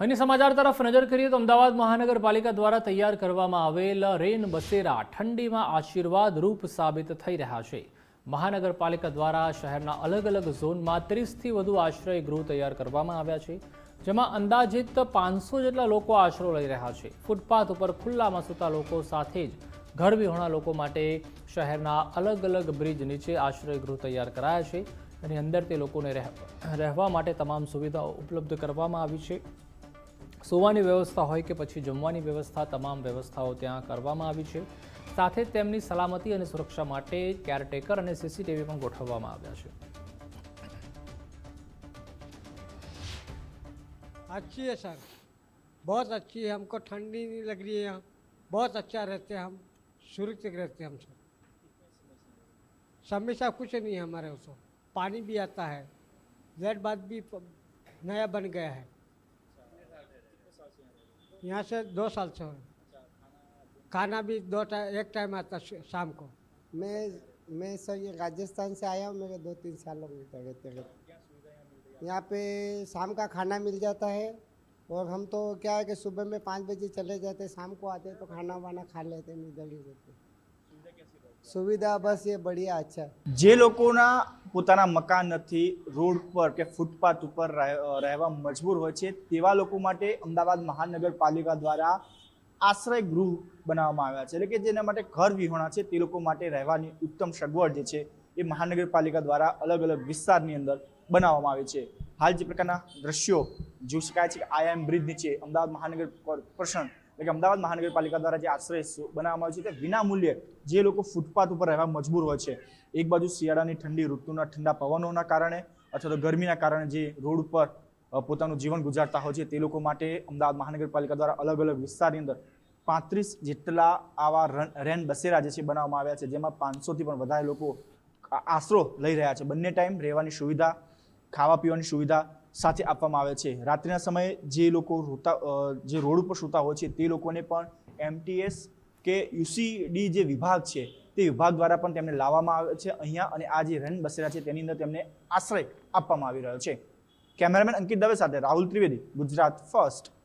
અન્ય સમાચાર તરફ નજર કરીએ તો અમદાવાદ મહાનગરપાલિકા દ્વારા તૈયાર કરવામાં આવેલ રેન બસેરા ઠંડીમાં આશીર્વાદ રૂપ સાબિત થઈ રહ્યા છે. મહાનગરપાલિકા દ્વારા શહેરના અલગ અલગ ઝોનમાં ત્રીસથી વધુ આશ્રય ગૃહ તૈયાર કરવામાં આવ્યા છે, જેમાં અંદાજિત પાંચસો જેટલા લોકો આશરો લઈ રહ્યા છે. ફૂટપાથ ઉપર ખુલ્લામાં સૂતા લોકો સાથે જ ઘર વિહોણા લોકો માટે શહેરના અલગ અલગ બ્રિજ નીચે આશ્રય ગૃહ તૈયાર કરાયા છે. અને અંદર તે લોકોને રહેવા માટે તમામ સુવિધાઓ ઉપલબ્ધ કરવામાં આવી છે. સુવાની વ્યવસ્થા હોય કે પછી જમવાની વ્યવસ્થા તમામ વ્યવસ્થાઓ ત્યાં કરવામાં આવી છે સાથે જ તેમની સલામતી અને સુરક્ષા માટે કેરટેકર અને સીસીટીવી પણ ગોઠવવામાં આવ્યા છે अच्छी है सर बहुत अच्छी है हमको ठंडी नहीं लग रही है यहाँ बहुत अच्छा रहते हैं हम सुरक्षित रहते हैं हम सब समस्या कुछ नहीं है हमारे उसको पानी भी आता है जेड बाद भी प- नया बन गया है यहाँ से दो साल से हो खाना भी दो टाइम एक टाइम आता शाम को। मैं मैं सर ये राजस्थान से आया हूँ, मेरे दो तीन साल लोग रहते रहते यहाँ पे शाम का खाना मिल जाता है, और हम तो क्या है कि सुबह में पाँच बजे चले जाते, शाम को आते तो खाना वाना खा लेते हैं, इधर हैं। સુવિધા બસ એ બઢિયા અચ્છા જે લોકોના પોતાના મકાન નથી, રોડ પર કે ફૂટપાથ ઉપર રહેવા મજબૂર હોય છે, તેવા લોકો માટે અમદાવાદ મહાનગરપાલિકા દ્વારા આશ્રય ગૃહ બનાવવામાં આવ્યા છે. એટલે કે જેના માટે ઘર વિહોણા છે, તે લોકો માટે રહેવાની ઉત્તમ સગવડ જે છે, એ મહાનગરપાલિકા દ્વારા અલગ અલગ વિસ્તારની અંદર બનાવવામાં આવે છે. હાલ જે પ્રકારના દ્રશ્યો જોઈ શકાય છે કે આઈએમ બ્રિજ નીચે અમદાવાદ મહાનગર કોર્પોરેશન એટલે કે અમદાવાદ મહાનગરપાલિકા દ્વારા જે આશ્રય બનાવવામાં આવ્યો છે તે વિના મૂલ્યે જે લોકો ફૂટપાથ ઉપર રહેવા મજબૂર હોય છે. એક બાજુ શિયાળાની ઠંડી, ઋતુના ઠંડા પવનોના કારણે અથવા તો ગરમીના કારણે જે રોડ ઉપર પોતાનું જીવન ગુજારતા હોય છે તે લોકો માટે અમદાવાદ મહાનગરપાલિકા દ્વારા અલગ અલગ વિસ્તારની અંદર પાંત્રીસ જેટલા આવા રન- રેન બસેરા જે છે બનાવવામાં આવ્યા છે, જેમાં પાંચસોથી પણ વધારે લોકો આશરો લઈ રહ્યા છે. બંને ટાઈમ રહેવાની સુવિધા ખાવા પીવાની સુવિધા સાથે આપવામાં આવે છે. રાત્રિના સમયે જે લોકો રોતા જે રોડ ઉપર સૂતા હોય છે, તે લોકોને પણ એમટીએસ કે યુસીડી જે વિભાગ છે, તે વિભાગ દ્વારા પણ તેમને લાવવામાં આવે છે. અહીંયા અને આ જે રન બસેરા છે, તેની અંદર તેમને આશ્રય આપવામાં આવી રહ્યો છે. કેમેરામેન અંકિત દવે સાથે રાહુલ ત્રિવેદી, ગુજરાત ફર્સ્ટ.